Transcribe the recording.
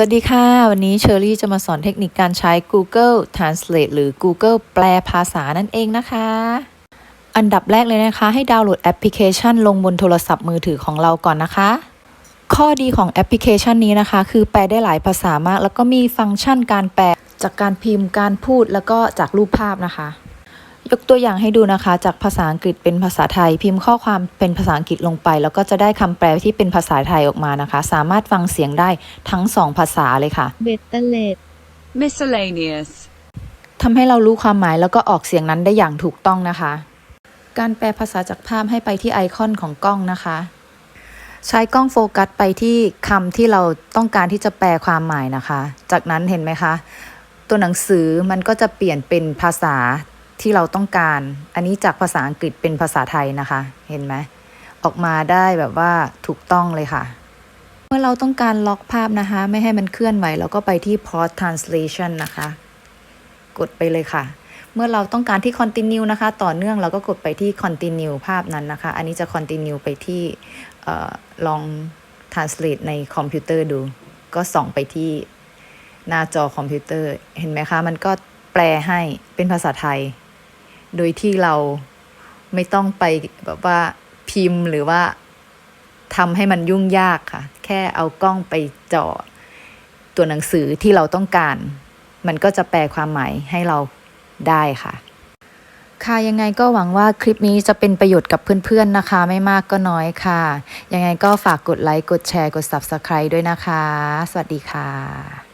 สวัสดีค่ะ วันนี้เชอรี่จะมาสอนเทคนิคการใช้ Google Translate หรือ Google แปลภาษานั่นเองนะคะ อันดับแรกเลยนะคะ ให้ดาวน์โหลดแอปพลิเคชัน ลงบนโทรศัพท์มือถือของเราก่อนนะคะ ข้อดีของแอปพลิเคชันนี้นะคะ คือแปลได้หลายภาษามาก แล้วก็มีฟังก์ชันการแปลจากการพิมพ์การพูดแล้วก็จากรูปภาพนะคะ ยกตัวอย่างให้ดูนะคะ จากภาษาอังกฤษเป็นภาษาไทย พิมพ์ข้อความเป็นภาษาอังกฤษลงไป แล้วก็จะได้คำแปลที่เป็นภาษาไทยออกมานะคะ สามารถฟังเสียงได้ทั้งสองภาษาเลยค่ะ เบ็ดเตเล็ด miscellaneous, ทำให้เรารู้ความหมายแล้วก็ออกเสียงนั้นได้อย่างถูกต้องนะคะ การแปลภาษาจากภาพให้ไปที่ไอคอนของกล้องนะคะ ใช้กล้องโฟกัสไปที่คำที่เราต้องการที่จะแปลความหมายนะคะ จากนั้นเห็นไหมคะ ตัวหนังสือมันก็จะเปลี่ยนเป็นภาษา ที่เราต้องการ อันนี้จากภาษาอังกฤษเป็นภาษาไทยนะคะ เห็นไหม ออกมาได้แบบว่าถูกต้องเลยค่ะ เมื่อเราต้องการล็อกภาพนะคะ ไม่ให้มันเคลื่อนไหวเราก็ไปที่ pause translation นะคะ กดไปเลยค่ะ เมื่อเราต้องการที่ continue นะคะ ต่อเนื่องเราก็กดไปที่ continue ภาพนั้นนะคะ อันนี้จะ continue ไปที่ลอง translate ในคอมพิวเตอร์ดู ก็ส่องไปที่หน้าจอคอมพิวเตอร์ เห็นไหมคะ มันก็แปลให้เป็นภาษาไทย โดยที่เราไม่ต้องไปแบบว่าพิมพ์หรือว่าทำให้มันยุ่งยากค่ะ แค่เอากล้องไปจ่อตัวหนังสือที่เราต้องการ มันก็จะแปลความหมายให้เราได้ค่ะ ค่ะยังไงก็หวังว่าคลิปนี้จะเป็นประโยชน์กับเพื่อนๆนะคะ ไม่มากก็น้อยค่ะ ยังไงก็ฝากกดไลค์ กดแชร์ กด Subscribe ด้วยนะคะ สวัสดีค่ะ